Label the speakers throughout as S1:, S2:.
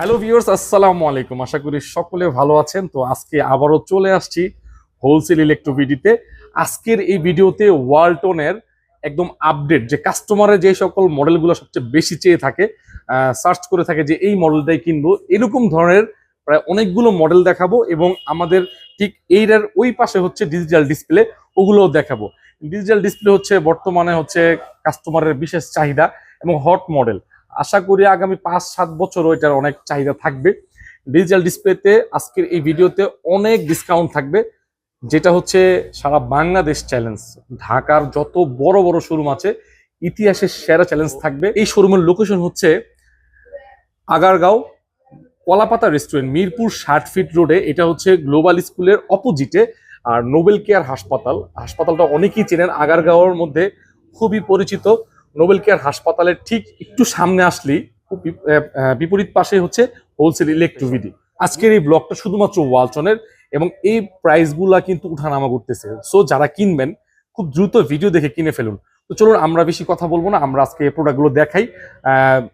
S1: Hello viewers আসসালামু আলাইকুম। আশা করি সকলে ভালো আছেন। তো আজকে আবারও চলে আসছি হোলসেল ইলেকট্রোভিডিতে আজকের এই ভিডিওতে ওয়ালটনের একদম আপডেট যে কাস্টমারের যে সকল মডেলগুলো সবচেয়ে বেশি চেয়ে থাকে সার্চ করে থাকে যে এই মডেলটাই কিনবো, এরকম ধরনের প্রায় অনেকগুলো মডেল দেখাবো এবং আমাদের ঠিক এইটার ওই পাশে হচ্ছে ডিজিটাল ডিসপ্লে ওগুলোও দেখাবো। ডিজিটাল ডিসপ্লে হচ্ছে বর্তমানে হচ্ছে কাস্টমারের বিশেষ চাহিদা এবং হট মডেল আশা করি আগামী পাঁচ, সাত বছর এটার অনেক চাহিদা থাকবে। ডিজিটাল ডিসপ্লেতে আজকের এই ভিডিওতে অনেক ডিসকাউন্ট থাকবে। যেটা হচ্ছে সারা বাংলাদেশ চ্যালেঞ্জ ঢাকার যত বড় বড় শোরুম আছে, ইতিহাসের সেরা চ্যালেঞ্জ থাকবে। এই শোরুমের লোকেশন হচ্ছে আগারগাঁও কলাপাতা রেস্টুরেন্ট মিরপুর ষাট ফিট রোডে এটা হচ্ছে গ্লোবাল স্কুলের অপোজিটে আর নোবেল কেয়ার হাসপাতাল হাসপাতালটা অনেকেই চেনেন। আগারগাঁওয়ের মধ্যে খুবই পরিচিত। নোবেল কেয়ার হাসপাতালের ঠিক একটু সামনে আহ, বিপরীত পাশে হচ্ছে হোলসেল ইলেকট্রিভিটি আজকের এই ব্লগটা শুধুমাত্র ওয়ালচনের এবং এই প্রাইসগুলা কিন্তু উঠানামা করতেছে। সো যারা কিনবেন খুব দ্রুত ভিডিও দেখে কিনে ফেলুন। তো চলুন আমরা বেশি কথা বলব না আমরা আজকে এই প্রোডাক্টগুলো দেখাই।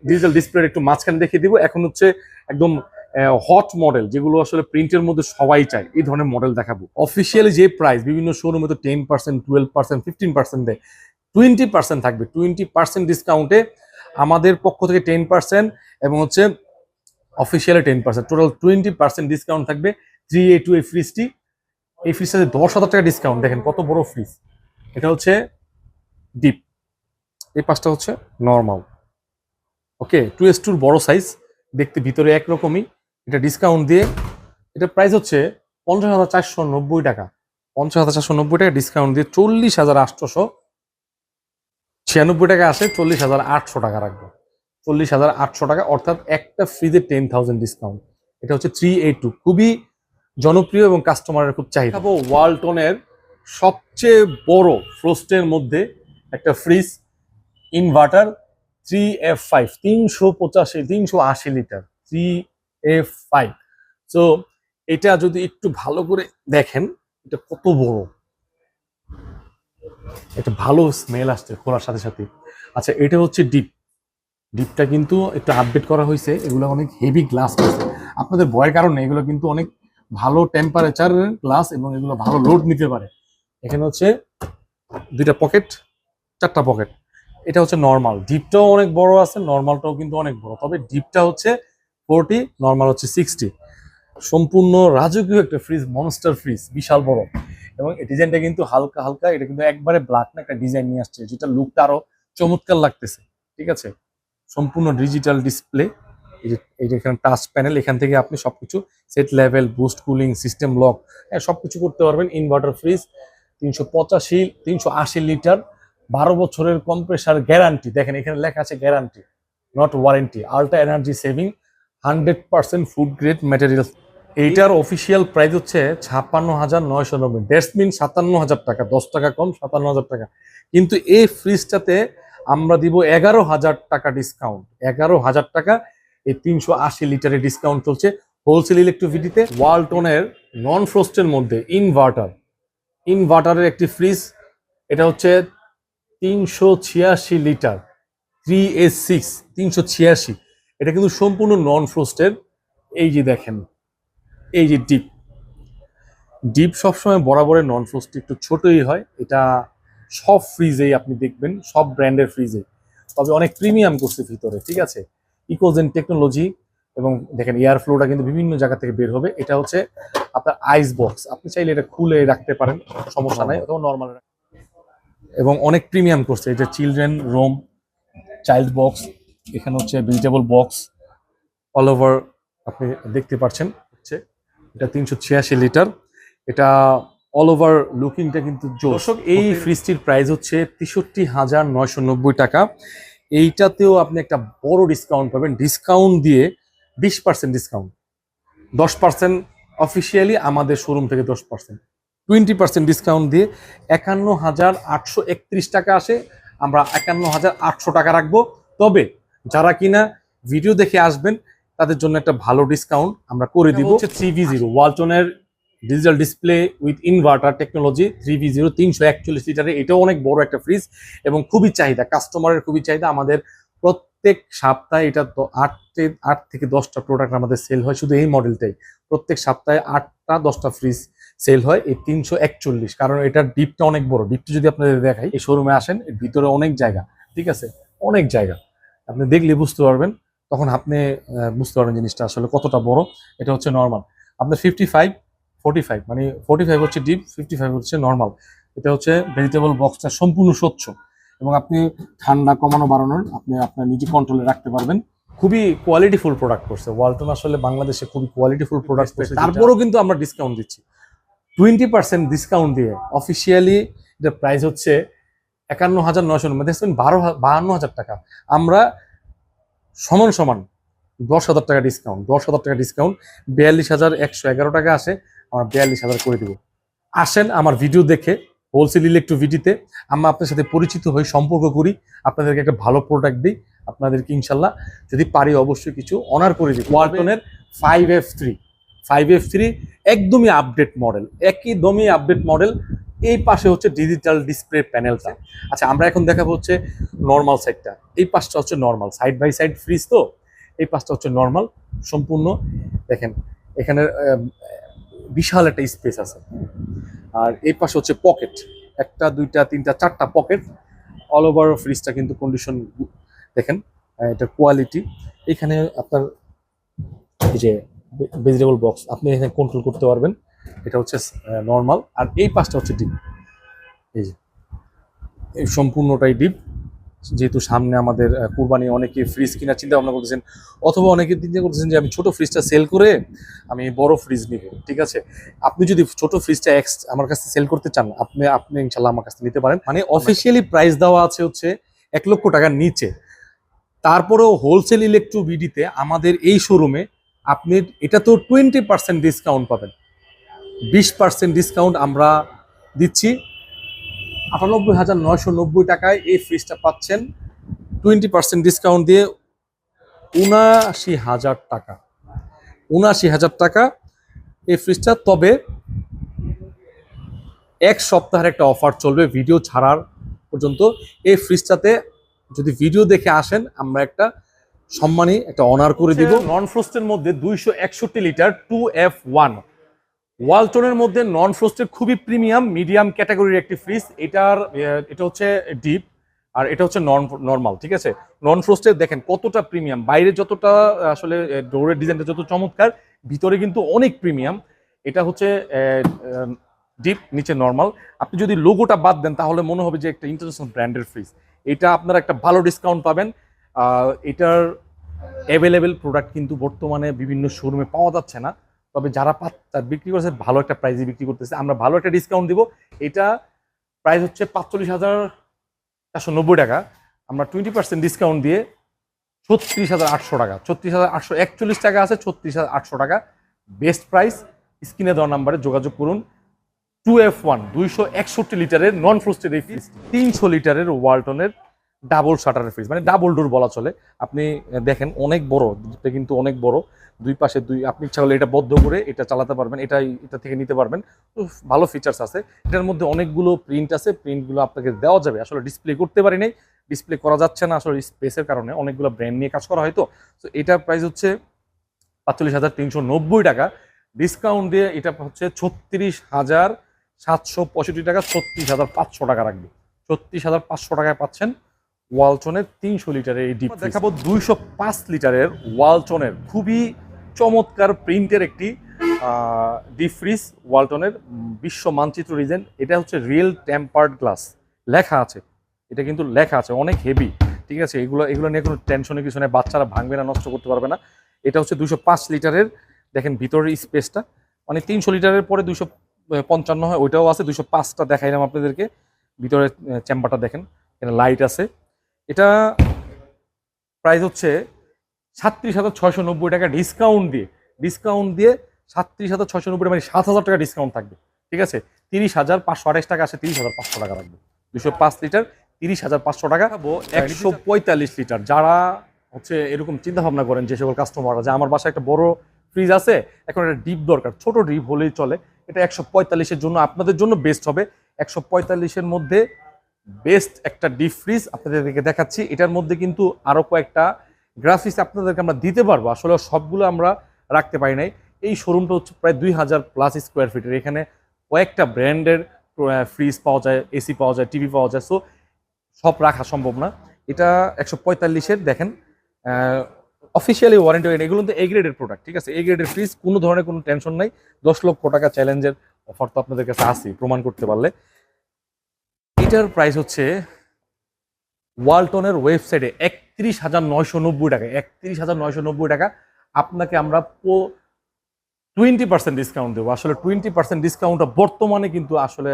S1: ডিজিটাল ডিসপ্লের একটু মাঝখানে দেখিয়ে দিব। এখন হচ্ছে একদম হট মডেল যেগুলো আসলে প্রিন্টের মধ্যে সবাই চায়। এই ধরনের মডেল দেখাবো। অফিসিয়ালি যে প্রাইস বিভিন্ন শোরুমে তো ten percent twelve percent fifteen percent দেয়। টোয়েন্টি পার্সেন্ট থাকবে টোয়েন্টি পার্সেন্ট ডিসকাউন্টে আমাদের পক্ষ থেকে টেন পার্সেন্ট এবং হচ্ছে officially ten percent total twenty percent discount থাকবে থ্রি এ টু এই ফ্রিজটি এই ফ্রিজটাতে দশ হাজার টাকা ডিসকাউন্ট দেখেন কত বড় ফ্রিজ এটা হচ্ছে ডিপ এই পাঁচটা হচ্ছে নর্মাল ওকে টু এস টুর বড় সাইজ দেখতে ভিতরে একরকমই। এটা ডিসকাউন্ট দিয়ে, এটা প্রাইস হচ্ছে পঞ্চাশ হাজার চারশো নব্বই টাকা। পঞ্চাশ হাজার চারশো নব্বই টাকা ডিসকাউন্ট দিয়ে চল্লিশ হাজার আটশোশো ছিয়ানব্বই টাকা আসে চল্লিশ হাজার আটশো টাকা রাখব। চল্লিশ হাজার আটশো টাকা, অর্থাৎ একটা ফ্রিজে টেন থাউজেন্ড ডিসকাউন্ট এটা হচ্ছে থ্রি এইট টু খুবই জনপ্রিয় এবং কাস্টমারের খুব চাহিদা। ওয়ালটনের সবচেয়ে বড় ফ্রোস্টের মধ্যে একটা fridge inverter three F five তিনশো পঁচাশি, তিনশো আশি litre three F five so এটা যদি একটু ভালো করে দেখেন, এটা কত বড়? একটা ভালো স্মেল আসছে খোলার সাথে সাথে। আচ্ছা এটা হচ্ছে ডিপ। ডিপটা কিন্তু একটু আপডেট করা হয়েছে, এগুলো অনেক হেভি গ্লাস আছে। আপনাদের ভয়ের কারণে এগুলো কিন্তু অনেক ভালো টেম্পারেচারের গ্লাস এবং এগুলো ভালো লোড নিতে পারে। এখানে হচ্ছে দুইটা পকেট চারটা পকেট এটা হচ্ছে নর্মাল ডিপটাও অনেক বড় আছে নর্মালটাও কিন্তু অনেক বড়। তবে ডিপটা হচ্ছে ফোরটি নর্মাল হচ্ছে সিক্সটি সম্পূর্ণ রাজকীয় একটা ফ্রিজ মনস্টার ফ্রিজ বিশাল বড়। এবং এই ডিজাইনটা কিন্তু হালকা হালকা, এটা কিন্তু একবারে ব্ল্যাক না, একটা ডিজাইন নিয়ে আসছে, যেটা লুকটা আরও চমৎকার লাগতেছে, ঠিক আছে? সম্পূর্ণ ডিজিটাল ডিসপ্লে এই যে এখানে টাচ প্যানেল এখান থেকে আপনি সবকিছু set level boost cooling system lock হ্যাঁ সবকিছু করতে পারবেন ইনভার্টার ফ্রিজ তিনশো পঁচাশি, তিনশো আশি লিটার বারো বছরের কম্প্রেসার গ্যারান্টি দেখেন এখানে লেখা আছে guarantee not warranty ultra energy saving hundred percent food grade material এইটার অফিসিয়াল প্রাইস হচ্ছে ছাপ্পান্ন হাজার নয়শো নব্বই। মিন সাতান্ন হাজার টাকা, দশ টাকা কম, সাতান্ন হাজার টাকা। কিন্তু এই ফ্রিজটাতে আমরা দিব এগারো হাজার টাকা ডিসকাউন্ট এগারো হাজার টাকা, এই তিনশো আশি লিটারের ডিসকাউন্ট চলছে হোলসেল ইলেকট্রিসিটিতে ওয়ালটনের নন ফ্রোস্টের মধ্যে ইনভার্টার ইনভার্টারের একটি ফ্রিজ এটা হচ্ছে তিনশো ছিয়াশি লিটার থ্রি এস সিক্স তিনশো ছিয়াশি। এটা কিন্তু সম্পূর্ণ নন ফ্রোস্টের এই যে দেখেন এই যে ডিপ ডিপ সবসময় বরাবরের নন ফ্রোস্ট একটু ছোটই হয়। এটা সব ফ্রিজেই আপনি দেখবেন, সব ব্র্যান্ডের ফ্রিজে। তবে অনেক প্রিমিয়াম করছে ভিতরে, ঠিক আছে? ইকোজেন টেকনোলজি এবং দেখেন এয়ার ফ্লোটা কিন্তু বিভিন্ন জায়গা থেকে বের হবে। এটা হচ্ছে আপনার আইস বক্স আপনি চাইলে এটা খুলে রাখতে পারেন, সমস্যা নাই, অথবা নর্মাল এবং অনেক প্রিমিয়াম করছে। এটা চিলড্রেন রোম চাইল্ড বক্স এখানে হচ্ছে ভেজিটেবল বক্স অল ওভার আপনি দেখতে পাচ্ছেন, হচ্ছে এটা তিনশো ছিয়াশি লিটার। এটা অল ওভার লুকিংটা কিন্তু দর্শক এই ফ্রিজটির প্রাইস হচ্ছে তেষট্টি হাজার নয়শো নব্বই টাকা। এইটাতেও আপনি একটা বড় ডিসকাউন্ট পাবেন। ডিসকাউন্ট দিয়ে বিশ পার্সেন্ট ডিসকাউন্ট দশ পার্সেন্ট অফিসিয়ালি আমাদের শোরুম থেকে দশ পার্সেন্ট টোয়েন্টি পার্সেন্ট ডিসকাউন্ট দিয়ে একান্ন হাজার আটশো একত্রিশ টাকা আসে। আমরা একান্ন হাজার আটশো টাকা রাখব। তবে যারা কিনা ভিডিও দেখে আসবেন তাদের জন্য একটা ভালো ডিসকাউন্ট আমরা করে দিব। হচ্ছে three V zero ওয়ালটনের digital display with inverter technology three V zero তিনশো একচল্লিশ লিটারে এটাও অনেক বড় একটা ফ্রিজ এবং খুবই চাহিদা কাস্টমারের খুবই চাহিদা। আমাদের প্রত্যেক সপ্তাহে এটা আটটে আট থেকে দশটা প্রোডাক্ট আমাদের সেল হয় শুধু এই মডেলটাই প্রত্যেক সপ্তাহে আটটা দশটা ফ্রিজ সেল হয় এই তিনশো একচল্লিশ। কারণ এটার ডিপটা অনেক বড়। ডিপটা যদি আপনাদের দেখাই এই শোরুমে আসেন এর ভিতরে অনেক জায়গা ঠিক আছে? অনেক জায়গা। আপনি দেখলে বুঝতে পারবেন তখন আপনি বুঝতে পারবেন জিনিসটা আসলে কতটা বড়। এটা হচ্ছে নর্মাল আপনার ফিফটি ফাইভ ফোর্টি ফাইভ মানে ফোর্টি ফাইভ হচ্ছে ডিপ ফিফটি ফাইভ হচ্ছে নর্মাল এটা হচ্ছে ভেজিটেবল বক্সটা সম্পূর্ণ স্বচ্ছ। এবং আপনি ঠান্ডা কমানো বাড়ানোর আপনি আপনার নিজে কন্ট্রোলে রাখতে পারবেন। খুবই কোয়ালিটিফুল প্রোডাক্ট করছে। ওয়ালটন আসলে বাংলাদেশে খুবই কোয়ালিটিফুল প্রোডাক্ট করছে তারপরেও কিন্তু আমরা ডিসকাউন্ট দিচ্ছি। টোয়েন্টি পার্সেন্ট ডিসকাউন্ট দিয়ে অফিসিয়ালি এটার প্রাইস হচ্ছে একান্ন হাজার নয়শো মানে দেখছেন বারো বাহান্ন হাজার টাকা। আমরা সমান সমান দশ হাজার টাকা ডিসকাউন্ট দশ হাজার টাকা ডিসকাউন্ট বিয়াল্লিশ হাজার একশো এগারো টাকা আসে আমরা বিয়াল্লিশ হাজার করে দিব। আসেন আমার ভিডিও দেখে হোলসেল ইলেকট্রো ভিডিতে আমরা আপনার সাথে পরিচিত হই সম্পর্ক করি আপনাদেরকে একটা ভালো প্রোডাক্ট দিই আপনাদেরকে ইনশাল্লাহ যদি পারি অবশ্যই কিছু অনার করে দিই। ওয়ালটনের five F three five F three একদমই আপডেট মডেল একদমই আপডেট মডেল এই পাশে হচ্ছে ডিজিটাল ডিসপ্লে প্যানেলটা আচ্ছা আমরা এখন দেখাবো হচ্ছে নর্মাল সাইডটা এই পাশটা হচ্ছে normal side by side fridge তো? এই পাশটা হচ্ছে নর্মাল সম্পূর্ণ। দেখেন, এখানে বিশাল একটা স্পেস আছে। আর এই পাশে হচ্ছে পকেট একটা, দুইটা, তিনটা, চারটা পকেট অল ওভার ফ্রিজটা কিন্তু কন্ডিশন দেখেন এটা কোয়ালিটি এখানে আপনার এই যে ভেজিটেবল বক্স আপনি এখানে কন্ট্রোল করতে পারবেন। এটা হচ্ছে নর্মাল আর এই পাশটা হচ্ছে ডিপ এই যে, এই সম্পূর্ণটাই ডিপ যেহেতু সামনে আমাদের কুরবানি, অনেকে ফ্রিজ কেনার চিন্তা ভাবনা করতেছেন, অথবা অনেকে চিন্তা করতেছেন যে আমি ছোট ফ্রিজটা সেল করে আমি বড় ফ্রিজ নিব, ঠিক আছে? আপনি যদি ছোট ফ্রিজটা এক্স আমার কাছে সেল করতে চান, আপনি আপনি ইনশাল্লাহ আমার কাছে নিতে পারেন। মানে অফিসিয়ালি প্রাইস দেওয়া আছে হচ্ছে এক লক্ষ টাকার নিচে। তারপরেও হোলসেল ইলেকট্রো বিডিতে আমাদের এই শোরুমে আপনি, এটা তো টোয়েন্টি পার্সেন্ট ডিসকাউন্ট পাবেন। বিশ পার্সেন্ট ডিসকাউন্ট আমরা দিচ্ছি। আটানব্বই হাজার নয়শো নব্বই টাকায় এই ফ্রিজটা পাচ্ছেন। টোয়েন্টি পার্সেন্ট ডিসকাউন্ট দিয়ে উনাশি হাজার টাকা। উনাশি হাজার টাকা এই ফ্রিজটা। তবে এক সপ্তাহের একটা অফার চলবে ভিডিও ছাড়ার পর্যন্ত। এই ফ্রিজটাতে যদি ভিডিও দেখে আসেন আমরা একটা সম্মানী একটা অনার করে দিব। নন ফ্রোস্টের মধ্যে দুইশো একষট্টি লিটার টু এফ ওয়ান ওয়ালটনের মধ্যে নন ফ্রোস্টের খুবই প্রিমিয়াম মিডিয়াম ক্যাটাগরির একটি ফ্রিজ এটার এটা হচ্ছে ডিপ আর এটা হচ্ছে নন নর্মাল ঠিক আছে? নন ফ্রোস্টের দেখেন কতটা প্রিমিয়াম বাইরে যতটা আসলে ডোরের ডিজাইনটা যত চমৎকার, ভিতরে কিন্তু অনেক প্রিমিয়াম এটা হচ্ছে ডিপ নিচে নর্মাল আপনি যদি লোগোটা বাদ দেন, তাহলে মনে হবে যে একটা ইন্টারন্যাশনাল ব্র্যান্ডের ফ্রিজ এটা আপনারা একটা ভালো ডিসকাউন্ট পাবেন। এটার অ্যাভেলেবেল প্রোডাক্ট কিন্তু বর্তমানে বিভিন্ন শোরুমে পাওয়া যাচ্ছে না। তবে যারা তার বিক্রি করছে, ভালো একটা প্রাইসে বিক্রি করতেছে। আমরা ভালো একটা ডিসকাউন্ট দিব। এটা প্রাইস হচ্ছে পাঁচচল্লিশ হাজার চারশো নব্বই টাকা। আমরা টোয়েন্টি পার্সেন্ট ডিসকাউন্ট দিয়ে ছত্রিশ হাজার আটশো টাকা। ছত্রিশ হাজার আটশো একচল্লিশ টাকা আছে, ছত্রিশ হাজার আটশো টাকা। বেস্ট প্রাইস স্ক্রিনে দেওয়া নাম্বারে যোগাযোগ করুন। টু এফ ওয়ান দুইশো একষট্টি লিটারের নন ফ্রোস্টেড এই তিনশো লিটারের ওয়ালটনের ডাবল শাটারের ফ্রিজ মানে ডাবল ডোর বলা চলে। আপনি দেখেন অনেক বড় এটা কিন্তু অনেক বড়। দুই পাশে দুই, আপনি ইচ্ছা এটা বদ্ধ করে এটা চালাতে পারবেন এটা এটা থেকে নিতে পারবেন। ভালো ফিচার্স আছে। এটার মধ্যে অনেকগুলো প্রিন্ট আছে প্রিন্টগুলো আপনাকে দেওয়া যাবে। আসলে ডিসপ্লে করতে পারি নাই ডিসপ্লে করা যাচ্ছে না আসলে স্পেসের কারণে। অনেকগুলো ব্র্যান্ড নিয়ে কাজ করা হয় তো। তো এটার প্রাইস হচ্ছে পাঁচচল্লিশ হাজার তিনশো নব্বই টাকা। ডিসকাউন্ট দিয়ে এটা হচ্ছে ছত্রিশ হাজার সাতশো পঁয়ষট্টি টাকা, ছত্রিশ হাজার পাঁচশো টাকা রাখবে। ছত্রিশ হাজার পাঁচশো টাকায় পাচ্ছেন ওয়ালটনের তিনশো লিটারের এই ডিপ দেখাবো দুইশো পাঁচ লিটারের ওয়ালটনের খুবই চমৎকার প্রিন্টের একটি ডিপ ফ্রিজ ওয়ালটনের বিশ্ব মানচিত্র রিজেন এটা হচ্ছে রিয়েল টেম্পার্ড গ্লাস লেখা আছে। এটা কিন্তু লেখা আছে। অনেক হেভি ঠিক আছে? এগুলো এগুলো নিয়ে কোনো টেনশনে কিছু নেই। বাচ্চারা ভাঙবে না নষ্ট করতে পারবে না। এটা হচ্ছে দুশো পাঁচ লিটারের দেখেন ভিতরের স্পেসটা মানে তিনশো লিটারের পরে দুশো পঞ্চান্ন হয়। ওইটাও আছে। দুশো পাঁচটা দেখাইলাম আপনাদেরকে। ভিতরের চেম্বারটা দেখেন। এখানে লাইট আছে। এটা প্রাইস হচ্ছে সাতত্রিশ হাজার ছয়শো নব্বই টাকা ডিসকাউন্ট দিয়ে ডিসকাউন্ট দিয়ে সাতত্রিশ হাজার ছয়শো নব্বই মানে সাত হাজার টাকা ডিসকাউন্ট থাকবে, ঠিক আছে? তিরিশ হাজার পাঁচশো আঠাশ টাকা আছে, তিরিশ হাজার পাঁচশো টাকা লাগবে। দুশো পাঁচ লিটার তিরিশ হাজার পাঁচশো টাকা, একশো পঁয়তাল্লিশ লিটার যারা হচ্ছে এরকম চিন্তা ভাবনা করেন যে সকল কাস্টমাররা যে আমার বাসায় একটা বড় ফ্রিজ আছে, এখন একটা ডিপ দরকার। ছোট ডিপ হলেই চলে, এটা একশো পঁয়তাল্লিশের জন্য আপনাদের জন্য বেস্ট হবে। একশো পঁয়তাল্লিশের মধ্যে বেস্ট একটা ডিপ ফ্রিজ আপনাদেরকে দেখাচ্ছি। এটার মধ্যে কিন্তু আরও কয়েকটা গ্রাফিক্স আপনাদেরকে আমরা দিতে পারব। আসলে সবগুলো আমরা রাখতে পারি নাই। এই শোরুমটা হচ্ছে প্রায় দুই হাজার প্লাস স্কোয়ার ফিটের এখানে কয়েকটা ব্র্যান্ডের ফ্রিজ পাওয়া যায় এসি পাওয়া যায় টিভি পাওয়া যায়। সো সব রাখা সম্ভব না। এটা একশো পঁয়তাল্লিশের দেখেন। অফিসিয়ালি ওয়ারেন্টি এগুলো তো এ গ্রেডের প্রোডাক্ট ঠিক আছে? এ গ্রেডের ফ্রিজ কোনো ধরনের কোনো টেনশন নাই। দশ লক্ষ টাকা চ্যালেঞ্জের অফার তো আপনাদের কাছে আসি প্রমাণ করতে পারলে। এটার প্রাইস হচ্ছে ওয়ালটনের ওয়েবসাইটে একত্রিশ হাজার নয়শো নব্বই টাকা। একত্রিশ হাজার নয়শো নব্বই টাকা। আপনাকে আমরা টোয়েন্টি পার্সেন্ট ডিসকাউন্ট দেবো। আসলে টোয়েন্টি পার্সেন্ট ডিসকাউন্টটা বর্তমানে কিন্তু আসলে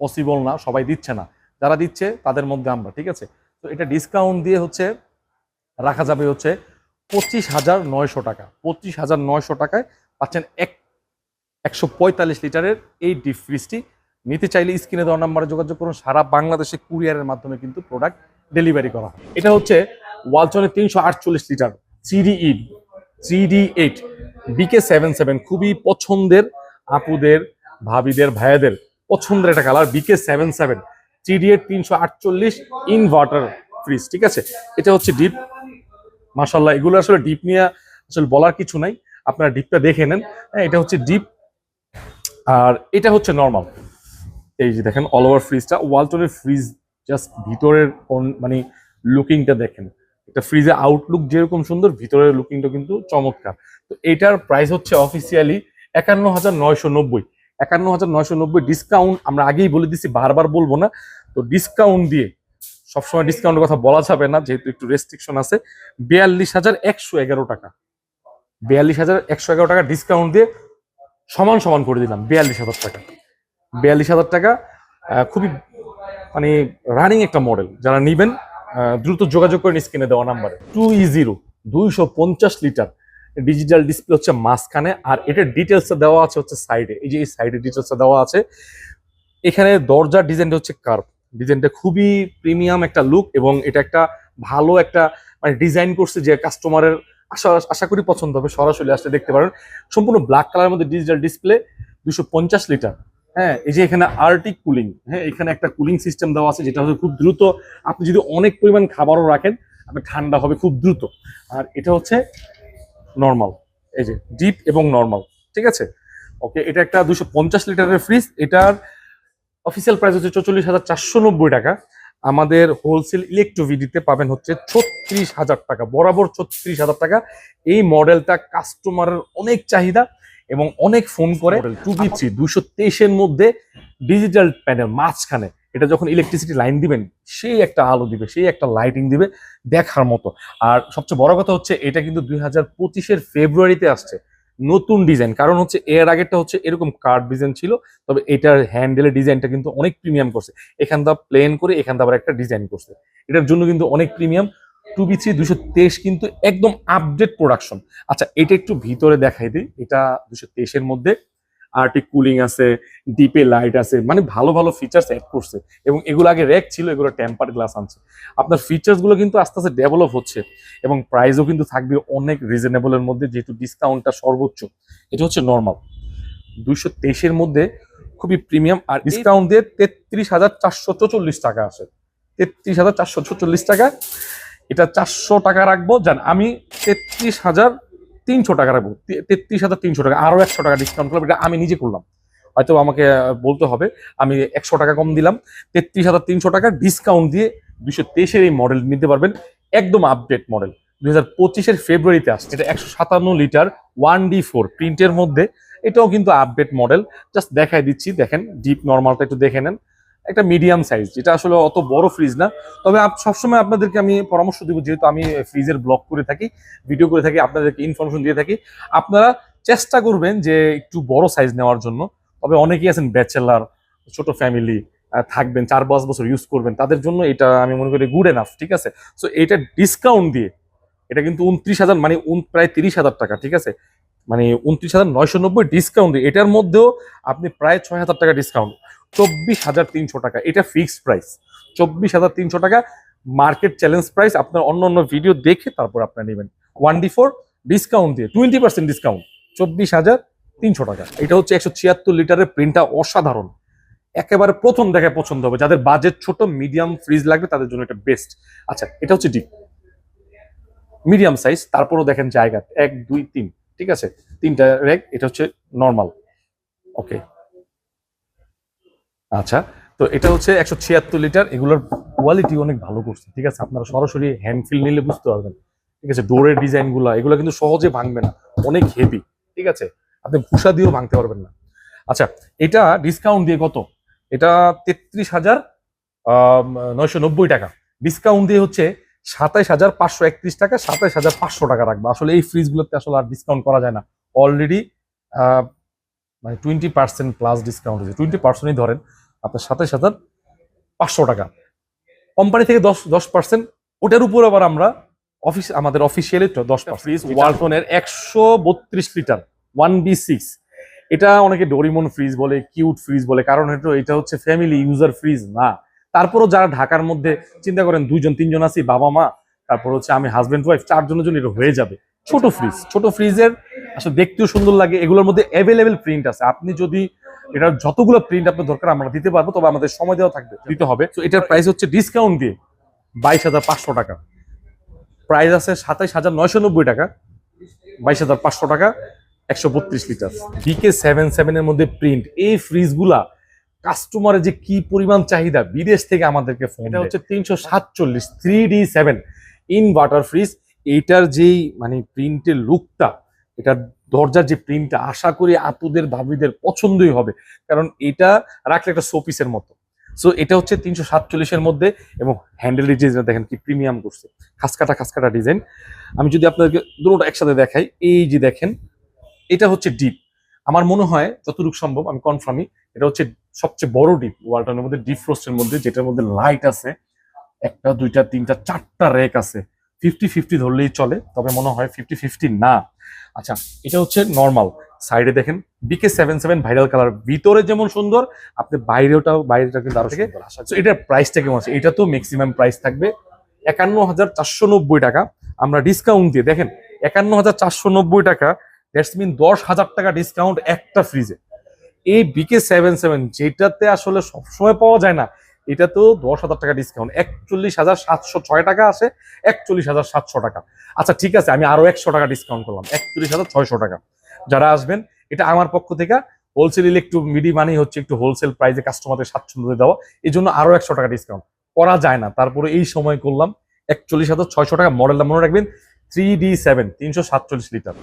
S1: পসিবল না, সবাই দিচ্ছে না। যারা দিচ্ছে, তাদের মধ্যে আমরা, ঠিক আছে? তো এটা ডিসকাউন্ট দিয়ে হচ্ছে রাখা যাবে হচ্ছে পঁচিশ হাজার নয়শো টাকা। পঁচিশ হাজার নয়শো টাকায় পাচ্ছেন এক একশো পঁয়তাল্লিশ লিটারের এই ডিপ ফ্রিজটি নিতে চাইলে স্ক্রিনে দেওয়া নাম্বারে যোগাযোগ করুন। সারা বাংলাদেশে কুরিয়ারের মাধ্যমে কিন্তু প্রোডাক্ট ডেলিভারি করা হয়। এটা হচ্ছে ওয়ালচনের তিনশো আটচল্লিশ litre CDE three eight BK seven seven খুবই পছন্দের আপুদের, ভাবিদের, ভাইয়াদের পছন্দের একটা colour BK seven seven three eight তিনশো আটচল্লিশ ইনভার্টার ফ্রিজ ঠিক আছে? এটা হচ্ছে ডিপ মাসাল্লাহ এগুলো আসলে ডিপ নিয়ে আসলে বলার কিছু নাই। আপনারা ডিপটা দেখে নেন। হ্যাঁ এটা হচ্ছে ডিপ আর এটা হচ্ছে নর্মাল এই যে দেখেন অল ওভার ফ্রিজটা ওয়ালটনের ফ্রিজ জাস্ট ভিতরের মানে লুকিংটা দেখেন। একটা ফ্রিজে আউটলুক যেরকম সুন্দর, ভিতরের লুকিংটা কিন্তু চমৎকার। তো এটার প্রাইস হচ্ছে অফিসিয়ালি একান্ন হাজার নয়শো নব্বই। একান্ন হাজার নয়শো নব্বই ডিসকাউন্ট আমরা আগেই বলে দিচ্ছি বারবার বলব না। তো ডিসকাউন্ট দিয়ে, সবসময় ডিসকাউন্টের কথা বলা যাবে না, যেহেতু একটু রেস্ট্রিকশন আছে, বিয়াল্লিশ হাজার একশো এগারো টাকা। বিয়াল্লিশ হাজার একশো এগারো টাকা ডিসকাউন্ট দিয়ে সমান সমান করে দিলাম, বিয়াল্লিশ হাজার টাকা। বিয়াল্লিশ হাজার টাকা। খুবই মানে রানিং একটা মডেল যারা নিবেন দ্রুত যোগাযোগ করেন স্ক্রিনে দেওয়া নাম্বারে টু ই জিরো দুইশো পঞ্চাশ লিটার ডিজিটাল ডিসপ্লে হচ্ছে মাঝখানে, আর এটার ডিটেলসটা দেওয়া আছে হচ্ছে সাইডে এই যে এই সাইডে ডিটেলসটা দেওয়া আছে। এখানে দরজার ডিজাইনটা হচ্ছে কার্ভ ডিজাইনটা খুবই প্রিমিয়াম একটা লুক এবং এটা একটা ভালো একটা মানে ডিজাইন করছে যে কাস্টমারের আশা আশা করি পছন্দ হবে। সরাসরি আসলে দেখতে পারেন। সম্পূর্ণ ব্ল্যাক কালারের মধ্যে ডিজিটাল ডিসপ্লে দুশো লিটার হ্যাঁ এই যে এখানে আর্টিক কুলিং হ্যাঁ এখানে একটা কুলিং সিস্টেম দেওয়া আছে যেটা হচ্ছে খুব দ্রুত, আপনি যদি অনেক পরিমাণ খাবারও রাখেন আপনি ঠান্ডা হবে খুব দ্রুত। আর এটা হচ্ছে নর্মাল এই যে ডিপ এবং নর্মাল ঠিক আছে? ওকে এটা একটা দুশো পঞ্চাশ লিটারের ফ্রিজ এটার অফিসিয়াল প্রাইস হচ্ছে চল্লিশ হাজার চারশো নব্বই টাকা। আমাদের হোলসেল ইলেকট্রোভিডিতে পাবেন হচ্ছে ছত্রিশ হাজার টাকা, বরাবর ছত্রিশ হাজার টাকা। এই মডেলটা কাস্টমারের অনেক চাহিদা এবং অনেক ফোন করে টু থ্রি দুশো তেইশের মধ্যে ডিজিটাল প্যানেল মাঝখানে এটা যখন ইলেকট্রিসিটি লাইন দিবেন সেই একটা আলো দিবে সেই একটা লাইটিং দিবে দেখার মতো। আর সবচেয়ে বড় কথা হচ্ছে এটা কিন্তু দুই হাজার পঁচিশের ফেব্রুয়ারিতে আসছে নতুন ডিজাইন কারণ হচ্ছে এর আগেরটা হচ্ছে এরকম কার্ড ডিজাইন ছিল তবে এটার হ্যান্ডেলের ডিজাইনটা কিন্তু অনেক প্রিমিয়াম করছে। এখান দা প্লেন করে এখান দা আবার একটা ডিজাইন করছে। এটার জন্য কিন্তু অনেক প্রিমিয়াম টু বি থ্রি দুশো তেইশ কিন্তু একদম আপডেট প্রোডাকশন আচ্ছা এটা একটু ভিতরে দেখাই দিই। এটা দুশো তেইশের মধ্যে। আর্টিক কুলিং আছে ডিপে লাইট আছে মানে ভালো ভালো ফিচার্স অ্যাড করছে। এবং এগুলো আগে র্যাক ছিল, এগুলো টেম্পার গ্লাস আনছে। আপনার ফিচার্সগুলো কিন্তু আস্তে আস্তে ডেভেলপ হচ্ছে। এবং প্রাইসও কিন্তু থাকবে অনেক রিজনেবলের মধ্যে, যেহেতু ডিসকাউন্টটা সর্বোচ্চ। এটা হচ্ছে নর্মাল দুইশো তেইশের মধ্যে খুবই প্রিমিয়াম আর ডিসকাউন্ট দিয়ে তেত্রিশ হাজার চারশো টাকা আসে তেত্রিশ হাজার চারশো টাকা এটা চারশো টাকা রাখব। জান, আমি তেত্রিশ হাজার তিনশো টাকা রাখব। তেত্রিশ হাজার তিনশো টাকা আরও একশো টাকা ডিসকাউন্ট করলাম। এটা আমি নিজে করলাম। হয়তো আমাকে বলতে হবে, আমি একশো টাকা কম দিলাম। তেত্রিশ হাজার তিনশো টাকা ডিসকাউন্ট দিয়ে দুশো তেইশের এই মডেল নিতে পারবেন। একদম আপডেট মডেল দুই হাজার পঁচিশের ফেব্রুয়ারিতে আসছে। এটা একশো সাতান্ন লিটার ওয়ান ডি ফোর প্রিন্টের মধ্যে। এটাও কিন্তু আপডেট মডেল জাস্ট দেখাই দিচ্ছি, দেখেন ডিপ নর্মালটা একটু দেখে নেন। একটা মিডিয়াম সাইজ যেটা আসলে অত বড় ফ্রিজ না। তবে সবসময় আপনাদেরকে আমি পরামর্শ দিব, যেহেতু আমি ফ্রিজের ব্লগ করে থাকি ভিডিও করে থাকি, আপনাদেরকে ইনফরমেশন দিয়ে থাকি। আপনারা চেষ্টা করবেন যে একটু বড় সাইজ নেওয়ার জন্য। তবে অনেকেই আছেন ব্যাচেলার ছোট ফ্যামিলি থাকবেন, চার পাঁচ বছর ইউজ করবেন, তাদের জন্য এটা আমি মনে করি গুড এনাফ ঠিক আছে? সো এটা ডিসকাউন্ট দিয়ে, এটা কিন্তু উনত্রিশ হাজার মানে প্রায় তিরিশ হাজার টাকা, ঠিক আছে? মানে উনত্রিশ হাজার নয়শো নব্বই ডিসকাউন্ট এটার মধ্যেও আপনি প্রায় ছয় হাজার টাকা ডিসকাউন্ট চব্বিশ হাজার তিনশো টাকা। এটা ফিক্সড প্রাইস চব্বিশ হাজার তিনশো টাকা মার্কেট চ্যালেঞ্জ প্রাইস আপনার অন্য অন্য ভিডিও দেখে তারপর আপনার নেবেন। ওয়ান ডি ফোর ডিসকাউন্ট দিয়ে টোয়েন্টি পার্সেন্ট ডিসকাউন্ট চব্বিশ হাজার তিনশো টাকা। এটা হচ্ছে একশো ছিয়াত্তর লিটারের প্রিন্টটা অসাধারণ। একেবারে প্রথম দেখে পছন্দ হবে। যাদের বাজেট ছোট মিডিয়াম ফ্রিজ লাগবে, তাদের জন্য এটা বেস্ট আচ্ছা এটা হচ্ছে ডিপ মিডিয়াম সাইজ তারপরও দেখেন জায়গা। এক, দুই, তিন। ঠিক আছে? তিনটা রেক এটা হচ্ছে নর্মাল ওকে আচ্ছা তো এটা হচ্ছে একশো ছিয়াত্তর লিটার। এগুলোর কোয়ালিটি অনেক ভালো করছে, ঠিক আছে? আপনারা সরাসরি হ্যান্ড ফিল নিলে বুঝতে পারবেন। ঠিক আছে, ডোরের ডিজাইনগুলো এগুলো কিন্তু সহজে ভাঙবে না, অনেক হেভি ঠিক আছে? আপনি ভুষা দিয়েও ভাঙতে পারবেন না। আচ্ছা এটা ডিসকাউন্ট দিয়ে কত? এটা তেত্রিশ হাজার নয়শো নব্বই টাকা। ডিসকাউন্ট দিয়ে হচ্ছে সাতাইশ হাজার পাঁচশো একত্রিশ টাকা, সাতাইশ হাজার পাঁচশো টাকা রাখবে। আসলে এই ফ্রিজগুলোতে আসলে আর ডিসকাউন্ট করা যায় না। অলরেডি মানে টোয়েন্টি পার্সেন্ট প্লাস ডিসকাউন্ট হয়েছে টোয়েন্টি পার্সেন্টই ধরেন আপনার সাতাইশ হাজার পাঁচশো টাকা। কোম্পানি থেকে দশ দশ পার্সেন্ট ওটার উপর আবার আমরা অফিস আমাদের অফিসিয়ালি দশ ফ্রিজ ওয়ালটনের একশো বত্রিশ লিটার ওয়ান বি সিক্স এটা অনেকে ডোরিমন ফ্রিজ বলে কিউট ফ্রিজ বলে কারণ এটা এটা হচ্ছে ফ্যামিলি ইউজার ফ্রিজ না। তারপরও যারা ঢাকার মধ্যে চিন্তা করেন দুইজন তিনজন আছি বাবা মা তারপর হচ্ছে আমি হাজব্যান্ড ওয়াইফ চারজনের জন্য এটা হয়ে যাবে। ছোট ফ্রিজ ছোট ফ্রিজের আসলে দেখতেও সুন্দর লাগে এগুলোর মধ্যে অ্যাভেলেবেল প্রিন্ট আছে। আপনি যদি এটার যতগুলো প্রিন্ট আপনার দরকার আমরা দিতে পারব তবে আমাদের সময় দেওয়া থাকবে দিতে হবে। তো এটার প্রাইস হচ্ছে ডিসকাউন্ট দিয়ে বাইশ হাজার পাঁচশো টাকা। প্রাইস আছে সাতাইশ হাজার নয়শো নব্বই টাকা বাইশ হাজার পাঁচশো টাকা একশো বত্রিশ লিটার বিকে সেভেন সেভেনের মধ্যে প্রিন্ট এই ফ্রিজগুলা কাস্টমারের যে কি পরিমাণ চাহিদা বিদেশ থেকে আমাদেরকে ফোন এটা হচ্ছে তিনশো সাতচল্লিশ three D seven inverter fridge এইটার যেই মানে প্রিন্টের লুকটা এটার দরজার যে প্রিন্টটা, আশা করি আপুদের, ভাবিদের পছন্দই হবে। কারণ এটা রাখলে একটা শোপিসের মতো। সো এটা হচ্ছে তিনশো সাতচল্লিশের মধ্যে এবং হ্যান্ডেল ডিজাইন দেখেন কি প্রিমিয়াম করছে। খাসকাটা খাসকাটা ডিজাইন আমি যদি আপনাদেরকে দুটোটা একসাথে দেখাই, এই যে দেখেন, এটা হচ্ছে ডিপ আমার মনে হয় যতটুকু সম্ভব, আমি কনফার্মই এটা হচ্ছে সবচেয়ে বড় ডিপ ওয়ালটনের মধ্যে ডিপ ফ্রোস্টের মধ্যে, যেটার মধ্যে লাইট আছে, একটা, দুইটা, তিনটা, চারটা রেক আছে। ফিফটি ফিফটি ধরলেই চলে তবে মনে হয় ফিফটি ফিফটি না। আচ্ছা এটা হচ্ছে নর্মাল সাইডে দেখেন BK seven seven viral colour ভিতরে যেমন সুন্দর আপনি বাইরেটাও বাইরেটা কিন্তু আরও থেকে এটার প্রাইসটা কেমন আছে? এটা তো ম্যাক্সিমাম প্রাইস থাকবে একান্ন হাজার চারশো নব্বই টাকা। আমরা ডিসকাউন্ট দিয়ে দেখেন একান্ন হাজার চারশো নব্বই টাকা দ্যাটস মিন দশ হাজার টাকা ডিসকাউন্ট একটা ফ্রিজে এই বিকে সেভেন সেভেন যেটাতে আসলে সবসময় পাওয়া যায় না এটা তো দশ হাজার টাকা ডিসকাউন্ট একচল্লিশ হাজার সাতশো ছয় টাকা আসে একচল্লিশ হাজার সাতশো টাকা। আচ্ছা ঠিক আছে, আমি আরও একশো টাকা ডিসকাউন্ট করলাম, একচল্লিশ হাজার ছয়শো টাকা। যারা আসবেন, এটা আমার পক্ষ থেকে হোলসেল একটু মিডি মানি হচ্ছে, একটু হোলসেল প্রাইসে কাস্টমারদের স্বাচ্ছন্দ্য দেওয়া। এই জন্য আরও একশো টাকা ডিসকাউন্ট করা যায় না। তারপরে এই সময় করলাম, একচল্লিশ হাজার ছয়শো টাকা। মডেলটা মনে রাখবেন থ্রি ডি সেভেন তিনশো সাতচল্লিশ লিটার